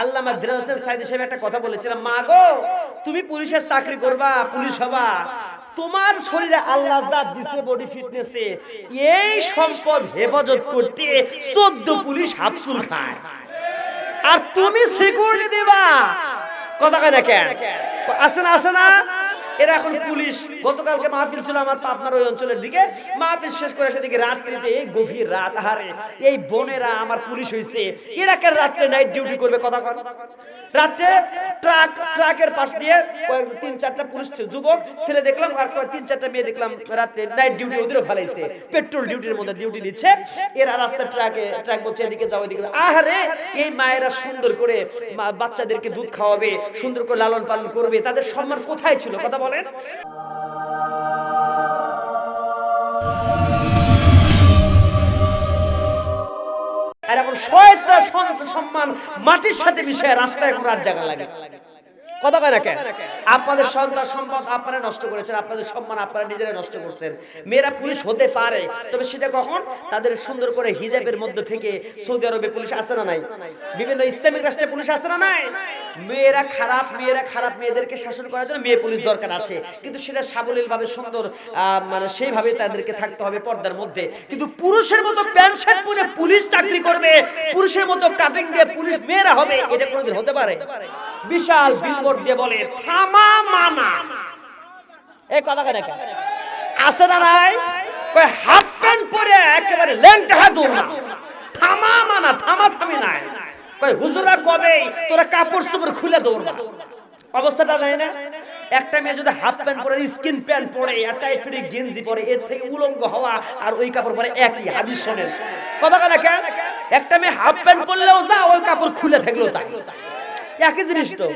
আল্লাহ মাদ্রাস হোসেন সাইদ সাহেব একটা কথা বলেছিলাম, মা গো, তুমি পুলিশের চাকরি করবা, পুলিশ হবা। তোমার শরীরে আল্লাহ যা দিছে বডি ফিটনেসে এই সম্পদ হেফাজত করতে চোদ্দ পুলিশ হাফসুল খায়। আর তুমি সিকিউরিটি দেবা। কথা কেন আছে না আছে না? এরা এখন পুলিশ। গতকালকে মাহফিল ছিল আমার আপনার ওই অঞ্চলের দিকে। মাহফিল শেষ করে সেদিকে রাত্রিতে এই গভীর রাত হারে এই বোনেরা আমার পুলিশ হয়েছে এরা কেন রাত্রে নাইট ডিউটি করবে কথা রাত্রে ট্রাক ট্রাকের পাশ দিয়ে তিন চারটা পুলিশ ছিল, যুবক ছেলে দেখলাম আর তিন চারটা মেয়ে দেখলাম রাত্রে নাইট ডিউটি ওদেরও ফেলাইছে। পেট্রোল ডিউটির মধ্যে ডিউটি দিচ্ছে এরা রাস্তা ট্রাকে ট্রাক বলছে এদিকে যাও এদিকে আহারে এই মায়েরা সুন্দর করে বাচ্চাদেরকে দুধ খাওয়াবে সুন্দর করে লালন পালন করবে। তাদের সম্মান কোথায় ছিল? কথা বলেন। আর এখন শয়তা সম্মান মাটির সাথে মিশে রাস্তায় রাত জায়গা লাগে। কথা কয় না কেন? আপনাদের সন্তান সম্পদ আপনারা নষ্ট করেছেন, আপনাদের সম্মান আপনারা নিজেরা নষ্ট করছেন। মেয়েরা পুলিশ হতে পারে, তবে সেটা কখন? তাদের সুন্দর করে হিজাবের মধ্যে থেকে সৌদি আরবে পুলিশ আছে না নাই? বিভিন্ন ইসলামিক রাষ্ট্রে পুলিশ আছে না নাই? মেয়েরা খারাপ মেয়েরা খারাপ, মেয়েদেরকে শাসন করার জন্য মেয়ে পুলিশ দরকার আছে। কিন্তু সেটা সাবলীল ভাবে সুন্দর মানে সেইভাবে তাদেরকে থাকতে হবে পর্দার মধ্যে। কিন্তু পুরুষের মতো প্যান্ট শার্ট পরে পুলিশ চাকরি করবে, পুরুষের মতো কাটিং দিয়ে পুলিশ মেয়েরা হবে, এটা কোনোদিন হতে পারে? বিশাল বিলবোর্ড দিয়ে বলে, থামা মানা। এই কথা কেন? আছে না নাই? কই হাফ প্যান্ট পরে একেবারে ল্যাংটা না থামা মানা, থামা থামি নাই। কই হুজুরা কবে? তোরা কাপড় চোপড় খুলে দৌড়বা অবস্থাটা দেয় না? একটা মেয়ে যদি হাফ প্যান্ট পরে, স্কিন প্যান্ট পরে, আর টাইট ফিটে গেঞ্জি পরে, এর থেকে উলঙ্গ হওয়া আর ওই কাপড় পরে একই, হাদিস শোনেন। কথা কেন কেন? একটা মেয়ে হাফ প্যান্ট পরলেও যা, ওই কাপড় খুলে থাকল তাই। একই জিনিস তো।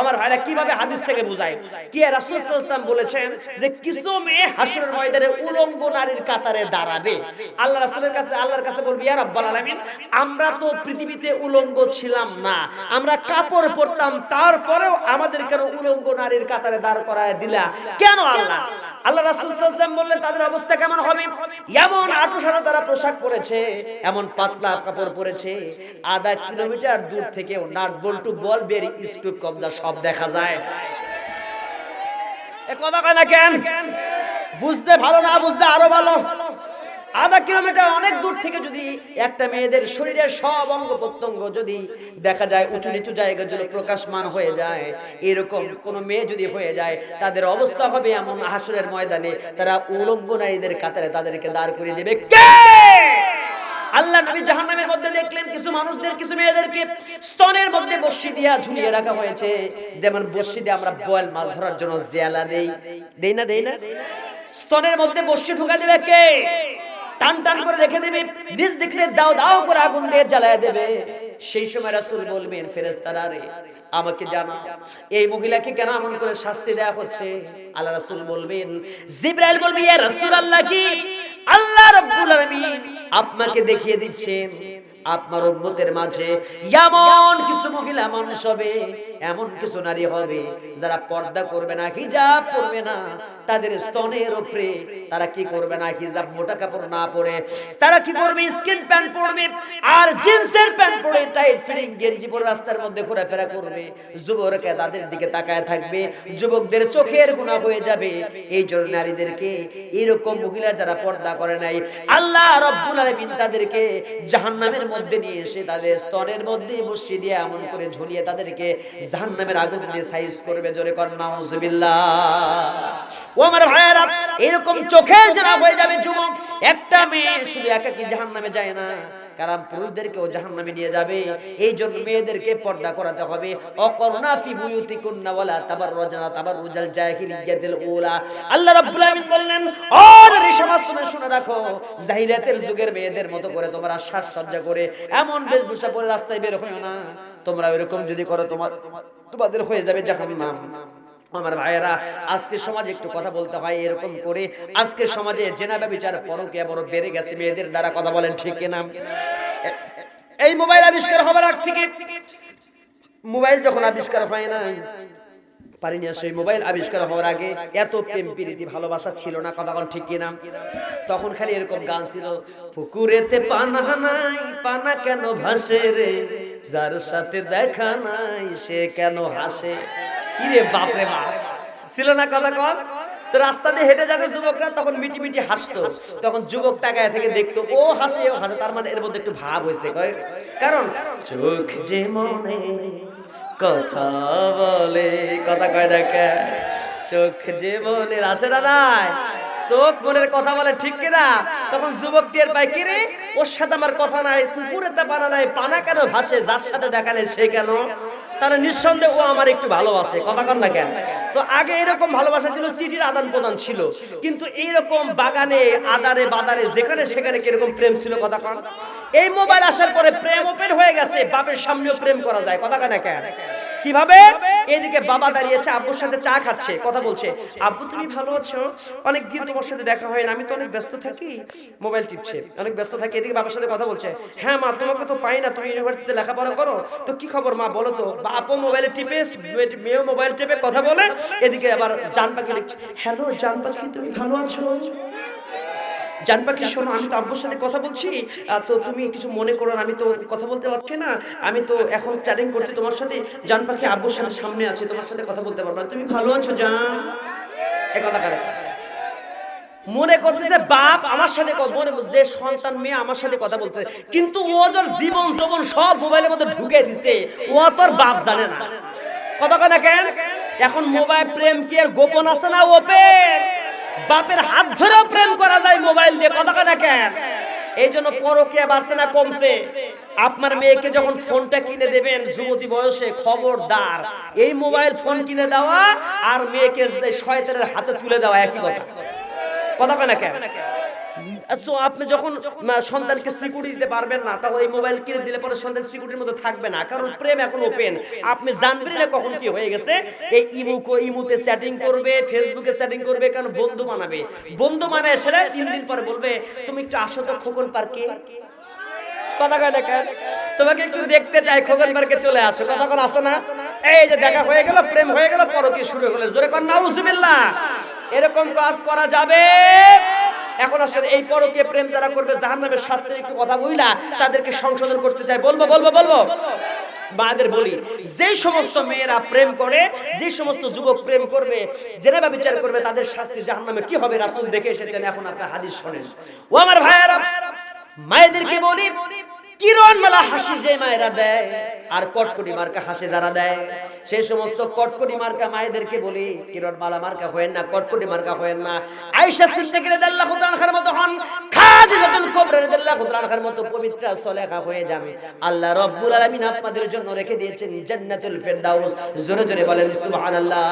আমার ভাইরা কীভাবে হাদিস থেকে বুঝায়? কি রাসূল ওয়াসাল্লাম বলেছেন যে কিছু মেয়ে হাসরের ময়দানে উলঙ্গ নারীর কাতারে দাঁড়াবে। আল্লাহ রাসূলের কাছে আল্লাহর কাছে বলবি, ইয়া রাব্বাল আলামিন, আমরা তো পৃথিবীতে উলঙ্গ ছিলাম না। আমরা কাপড় পরতাম, তারপরেও আমাদের কেন উলঙ্গ নারীর কাতারে দাঁড় করায় দিলা? কেন আল্লাহ? আল্লাহ রাসূল ওয়াসাল্লাম বললেন, তাদের অবস্থা কেমন হবে? এমন আটুসানো তারা পোশাক পরেছে, এমন পাতলা কাপড় পরেছে, আধা কিলোমিটার দূর থেকেও নাট বল্টু স্টুপ কবজা সব দেখা যায়। এ কথা কয় না কেন? বুঝতে ভালো না বুঝতে আরও ভালো। আধা কিলোমিটার অনেক দূর থেকে যদি একটা মেয়েদের শরীরের সব অঙ্গ প্রত্যঙ্গ যদি দেখা যায় উঁচু নিচু জায়গা যদি প্রকাশমান হয়ে যায় এরকম কোন মেয়ে যদি হয়ে যায় তাদের অবস্থা হবে এমন হাসুরের ময়দানে তারা উলঙ্গ নারীদের কাতারে তাদেরকে দাঁড় করে দেবে। কে? আল্লাহ নবী জাহান্নামের মধ্যে দেখলেন কিছু মানুষদের, কিছু মেয়েদেরকে স্তনের মধ্যে বর্ষি দিয়া ঝুলিয়ে রাখা হয়েছে। যেমন বর্ষি দিয়ে আমরা বয়েল মাছ ধরার জন্য জেলা দেই। দেই না দেই না? স্তনের মধ্যে বর্ষি ঢুকা দেবে কে? টান টান করে রেখে দেবে। নিজ দিকে দাও দাও করে আগুন দিয়ে জ্বালায় দেবে। সেই সময় রাসূল বলবেন, ফেরেশতারা রে, আমাকে জানা এই মহিলাকে কেন এমন করে শাস্তি দেয়া হচ্ছে? আল্লাহ রাসূল বলবেন, জিবরাইল বলবে, ইয়া রাসূলুল্লাহ কি? আল্লাহ রাব্বুল আলামিন আপনাকে দেখিয়ে দিচ্ছেন। আপনার উম্মতের মাঝে এমন কিছু মহিলা মানুষ হবে, এমন কিছু নারী হবে যারা পর্দা করবে না, হিজাব করবে না, তাদের স্তনের উপরে তারা কি করবে না, হিজাব মোটা কাপড় না পরে। তারা কি করবে? স্কিন প্যান্ট পরবে আর জিন্সের প্যান্ট পরে টাইট ফিটিং গেঞ্জি পরে রাস্তার মধ্যে ঘোরাফেরা করবে। যুবকরা তাদের দিকে তাকায় থাকবে, যুবকদের চোখের গুণা হয়ে যাবে। এই জন্য নারীদেরকে এরকম মহিলা যারা পর্দা করে নাই, আল্লাহ রব্বুল আলামিন তাদেরকে জাহান্নামের মধ্যে নিয়ে এসে তাদের স্তরের মধ্যে বসিয়ে দিয়ে এমন করে ঝুলিয়ে তাদেরকে জাহান্নামের আগুন দিয়ে সাইজ করবে, জোরে কর, নাউজুবিল্লাহ। ও আমার ভাইয়েরা, এরকম চোখের জানা হয়ে যাবে যুবক। একটা মেয়ে শুধু একাকি জাহান্নামে যায় না। কারণ পুরুষদেরকেও জাহান্নামে নিয়ে যাবে। এই জন্য মেয়েদেরকে পর্দা করাতে হবে। তাবাররুজাল জাহিলিয়াতিল উলা। আল্লাহ রাব্বুল আলামিন বললেন, ও নারী সমাজ তুমি শুনে রাখো যুগের মেয়েদের মতো করে তোমরা সাজসজ্জা করে, এমন বেশভূষা পরে রাস্তায় বের হয়ো না। তোমরা এরকম যদি করো, তোমার, তোমাদের হয়ে যাবে জাহান্নাম। আমার ভাইয়েরা, আজকে সমাজে একটু কথা বলতে হয় এরকম করে। আজকে সমাজে জেনাবা বিচার পরকে বড় বেড়ে গেছে, মেয়েদের দ্বারা কথা বলেন ঠিক কিনা? এই মোবাইল আবিষ্কার হবার আগ থেকে, মোবাইল যখন আবিষ্কার হয় না পারিনি সেই মোবাইল আবিষ্কার হওয়ার আগে এত প্রেম, প্রীতি, ভালোবাসা ছিল না, কথা বল ঠিক কিনা? তখন খালি এরকম গান ছিল পুকুরেতে পানা নাই, পানা কেন ভাসে রে? যার সাথে দেখা নাই, সে কেন হাসে? কিরে বাপরে বাপ ছিল না কথা কর তো রাস্তা দিয়ে হেঁটে যাবে যুবকরা, তখন মিটি মিটি হাসতো। তখন যুবক তাকায় থেকে দেখতো, ও হাসে ও হাসে। তার মানে এর মধ্যে একটু ভাব হয়েছে কারণ চোখ যে মনে কথা বলে, কথা কয় দেখে, চোখ যে মনে আছে না নাই? চোখ মনের কথা বলে, ঠিক কিনা? তখন যুবক টের পায়, কি রে? ওর সাথে আমার কথা নাই পুকুরেতে পানা নাই, পানা কেন ভাসে? যার সাথে দেখা নেই, সে কেন? তাহলে নিঃসন্দেহে ও আমার একটু ভালোবাসে, কথা কন না কেন? তো আগে এরকম ভালোবাসা ছিল, চিঠির আদান প্রদান ছিল। কিন্তু এইরকম বাগানে, আদারে বাদারে, যেখানে সেখানে কীরকম প্রেম ছিল, কথা কন? এই মোবাইল আসার পরে প্রেম ওপেন হয়ে গেছে, বাপের সামনেও প্রেম করা যায়, কথা কয় না কেন? কীভাবে? এদিকে বাবা দাঁড়িয়েছে, আব্বুর সাথে চা খাচ্ছে, কথা বলছে। আব্বু, তুমি ভালো আছো? অনেক দিন তোমার সাথে দেখা হয় না, আমি তো অনেক ব্যস্ত থাকি। মোবাইল টিপছে, অনেক ব্যস্ত থাকি, এদিকে বাবার সাথে কথা বলছে। হ্যাঁ মা, তোমাকে তো পাই না, তুমি ইউনিভার্সিটিতে লেখাপড়া করো। তো কি খবর মা, বলো তো, বাপও মোবাইলে টিপে মেয়েও মোবাইল টিপে কথা বলে। এদিকে আবার জান পাখি লিখছে, হ্যালো জান পাখি তুমি ভালো আছো? জান শোনো, আমি তো আব্বুর সাথে কথা বলছি। তো তুমি কিছু মনে করো আমি তো কথা বলতে পারছি না। আমি তো এখন চ্যাটিং করছি তোমার সাথে। জান পাখি আব্বুর সাথে সামনে আছে, তোমার সাথে কথা বলতে পারব না। তুমি ভালো আছো, জান? এ কথা মনে করতেছে বাপ আমার সাথে মনে যে সন্তান মেয়ে আমার সাথে কথা বলতে কিন্তু ও তোর জীবন যৌবন সব মোবাইলের মধ্যে ঢুকে দিছে। ও তোর বাপ জানে না। কথা কেন? এখন মোবাইল প্রেম কি আর গোপন আছে না ওপেন বাপের হাত ধরেও প্রেম করা যায় মোবাইল দিয়ে, কথা কথা কেন? এই জন্য পরকিয়া বাড়ছে না, কমছে। আপনার মেয়েকে যখন ফোনটা কিনে দেবেন, যুবতী বয়সে খবরদার। এই মোবাইল ফোন কিনে দেওয়া আর মেয়েকে শয়তানের হাতে তুলে দেওয়া, একই কথা। কথা কেন কেন? আচ্ছা আপনি যখন সন্তানকে সিকিউরিটি দিতে পারবেন না তখন এই মোবাইল কিনে দিলে পরে সন্তান সিকিউরিটির মধ্যে থাকবে না। কারণ প্রেম এখন ওপেন আপনি জানবেন না কখন কি হয়ে গেছে। এই ইমু ইমুতে চ্যাটিং করবে ফেসবুকে চ্যাটিং করবে, কারণ বন্ধু বানাবে। বন্ধু মানে সেটা তিন দিন পরে বলবে, তুমি একটু আসো তো খোকন পার্কে। কথা কয় কেন? তোমাকে একটু দেখতে চাই, খোকন পার্কে চলে আসো। কথা কোন, আসে না? এই যে দেখা হয়ে গেল, প্রেম হয়ে গেল, পরকে শুরু হলো জোরে কর নাউজুবিল্লাহ। এরকম কাজ করা যাবে। এখন আসলে এই পরকে প্রেম যারা করবে, জাহান্নামের শাস্তির একটু কথা বইলা তাদেরকে সংশোধন করতে চাই। বলব বলব বলব। মাদের বলি, যে সমস্ত মেয়েরা প্রেম করে, যে সমস্ত যুবক প্রেম করবে জেনেবা বিচার করবে, তাদের শাস্তি জাহান নামে কি হবে? রাসুল দেখে এসেছেন, এখন আপনার হাদিস শোনেন। ও আমার ভাইয়েরা, মায়েদেরকে বলি কিরণ মেলা হাসি যে মায়েরা দেয়, আর কটকটি মার্কা হাসে যারা দেয়। সেই সমস্ত কটকটি মার্কা মায়েদেরকে বলি, কিরণ মালা মার্কা হয়েন না, কটকটি মার্কা হয়েন না। আয়েশা সিদ্দিক রাদিয়াল্লাহু তাআলা আনহার মতো হন মতো পবিত্র হয়ে যাবে। আল্লাহ রাব্বুল আলামিন আপনাদের জন্য রেখে দিয়েছেন জান্নাতুল ফেরদাউস। জোরে জোরে বলেন, সুবহানাল্লাহ।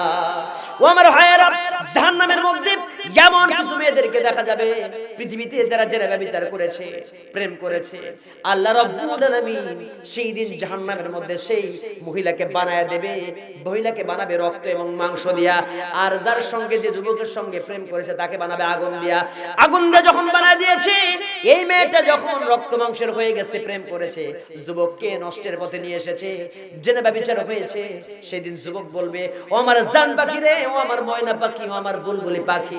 ও আমার ভাইয়েরা, জাহান্নামের মধ্যে এমন কিছু মেয়েদেরকে দেখা যাবে, পৃথিবীতে যারা যারা বিচার করেছে, প্রেম করেছে, আল্লাহ রাব্বুল সেই দিন জাহান্নামের মধ্যে সেই মহিলাকে বানায় দেবে, মহিলাকে বানাবে রক্ত এবং মাংস দিয়া, আর যার সঙ্গে যে যুবকের সঙ্গে প্রেম করেছে তাকে বানাবে আগুন দিয়া। আগুন দিয়ে যখন বানায় দিয়েছে, এই মেয়েটা যখন রক্ত মাংসের হয়ে গেছে, প্রেম করেছে, যুবককে নষ্টের পথে নিয়ে এসেছে, জেনে বিচার হয়েছে, সেদিন যুবক বলবে, ও আমার জান পাখি রে, ও আমার ময়না পাখি, ও আমার বুলবুলি পাখি।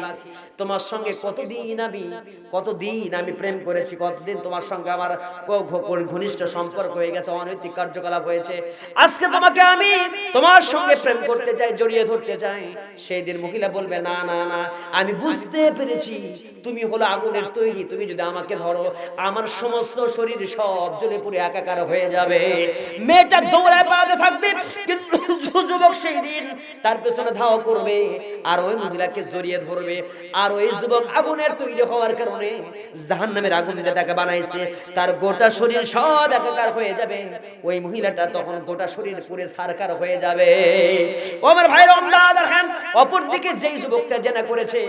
তোমার সঙ্গে কতদিন আমি কতদিন আমি প্রেম করেছি, কতদিন তোমার সঙ্গে আমার ঘনিষ্ঠ সম্পর্ক হয়ে গেছে, অনৈতিক কার্যকলাপ হয়েছে। আজকে তোমাকে আমি তোমার সঙ্গে প্রেম করতে চাই, জড়িয়ে ধরতে চাই। সেই দিন মহিলা বলবে, না না না, আমি বুঝতে পেরেছি, তুমি হলো আগুনের তৈরি, তুমি যদি আমাকে ধরো, আমার সমস্ত শরীর সব জ্বলে পুড়ে একাকার হয়ে যাবে। মেয়েটা দৌড়ায় পালাতে থাকবে, কিন্তু যুবক সেই দিন তার পেছনে ধাওয়া করবে, আর ওই মহিলাকে জড়িয়ে ধরবে। আর ওই যুবক আগুনের তৈরি হওয়ার কারণে জাহান্নামের আগুন তাকে বানাইছে। তার গোটা শরীর সব একাকার হয়ে যাবে। ওই মহিলাটা তখন গোটা শরীর পুরে সারকার হয়ে যাবে। ও আমার অন্দাদার খান অপর দিকে যেই যুবকটা জেনা করেছে,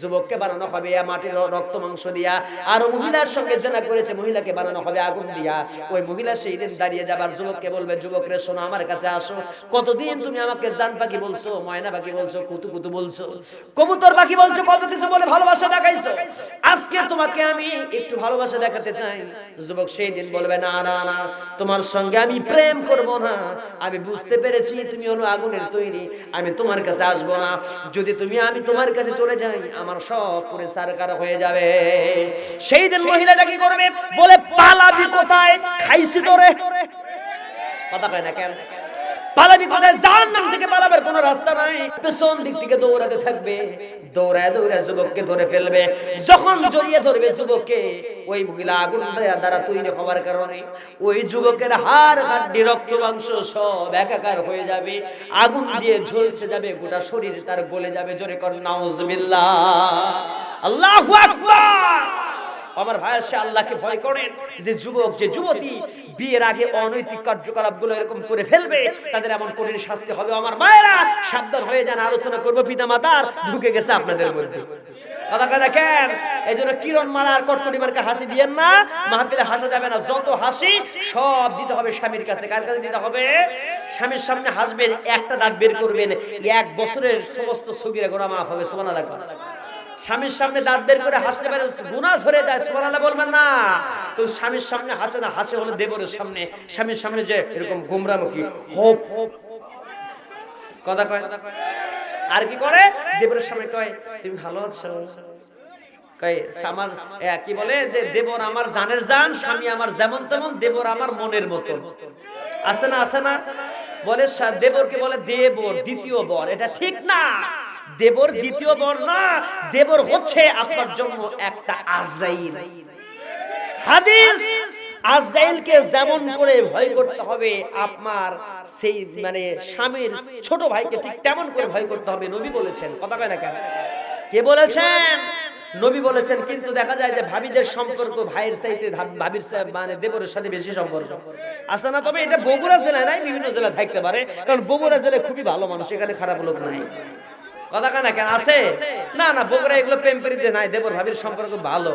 যুবককে বানানো হবে মাটির রক্ত মাংস দিয়া, আর মহিলার সঙ্গে জেনা করেছে, মহিলাকে বানানো হবে আগুন দিয়া। ওই মহিলা সেই দিন দাঁড়িয়ে যাবার যুবককে বলবে যুবক রে শোনো, আমার কাছে আসো। কতদিন তুমি আমাকে জান পাখি বলছো, ময়না পাখি বলছো, কুতু কুতু বলছো, কবুতর পাখি বলছো, কত কিছু বলে ভালোবাসা দেখাইছো? আজকে তোমাকে আমি একটু ভালোবাসা দেখাতে চাই। যুবক সেই দিন বলবে, না না না, তোমার সঙ্গে আমি প্রেম করব না। আমি বুঝতে পেরেছি তুমি হলো আগুনের তৈরি। আমি তোমার কাছে আসব না। যদি তুমি আমি তোমার কাছে চলে যাই, আমার সব পুরে সারকার হয়ে যাবে। সেই দিন মহিলাটা কি করবে? বলে, পালাবি কোথায়? খাইছি তোরে। কথা কয় না কেন? পালাবি কোথায়? জাহান্নাম থেকে পালাবার কোনো রাস্তা নাই। পেছন দিক থেকে দৌড়াতে থাকবে। দৌড়ায় দৌড়ায় যুবককে ধরে ফেলবে। যখন জড়িয়ে ধরবে যুবককে, ওই মহিলা আগুন দেয়া দ্বারা তৈরি হওয়ার কারণে ওই যুবকের হাড়, হাড্ডি, রক্ত, মাংস সব একাকার হয়ে যাবে। আগুন দিয়ে ঝলসে যাবে, গোটা শরীর তার গলে যাবে। জোরে কর, নাউজুবিল্লাহ। আল্লাহু আকবার! আমার ভাই সে আল্লাহকে ভয় করেন যে যুবক, যে যুবতী বিয়ের আগে অনৈতিক কার্যকলাপগুলো এরকম করে ফেলবে, তাদের এমন কঠিন শাস্তি হবে। আমার মায়েরা সাবধান হয়ে যান, আলোচনা করব পিতা মাতার ঢুকে গেছে আপনাদের মধ্যে। একটা দাগ বের করবেন, এক বছরের সমস্ত সগিরা গোনা মাফ হবে সোমান স্বামীর সামনে দাঁত বের করে হাসতে পারে, গুণা ধরে যায়, সুবহানাল্লাহ বলবেন না। তো স্বামীর সামনে হাসে না, হাসে হলো দেবরের সামনে। স্বামীর সামনে যে এরকম গোমরামুখী, হোপ। হোপ কথা কয়? আর কি করে? দেবরের সামনে কয়, তুমি ভালো আছো? কি বলে যে দেবর আমার জানের জান, স্বামী আমার যেমন তেমন, দেবর আমার মনের মতো আছে না আছে না? বলে দেবরকে বলে দেবর, দ্বিতীয় বর। এটা ঠিক না। দেবর দ্বিতীয় বর না দেবর হচ্ছে আপনার জন্য একটা আজরাইল। হাদিস আজরাইলকে যেমন করে ভয় করতে হবে আপনার সেই মানে স্বামীর ছোট ভাইকে ঠিক তেমন করে ভয় করতে হবে নবী বলেছেন। কথা কয় না কেন? কে বলেছেন? নবী বলেছেন কিন্তু দেখা যায় যে ভাবিদের সম্পর্ক ভাইয়ের চাইতে ভাবির মানে দেবরের সাথে বেশি সম্পর্ক। আছে না? তবে এটা বগুড়া জেলায় নাই বিভিন্ন জেলায় থাকতে পারে। কারণ বগুড়া জেলায় খুবই ভালো মানুষ এখানে খারাপ লোক নাই। কথা কানা? আছে? না না বগুড়া এগুলো প্রেম নাই। দেবর ভাবির সম্পর্ক ভালো।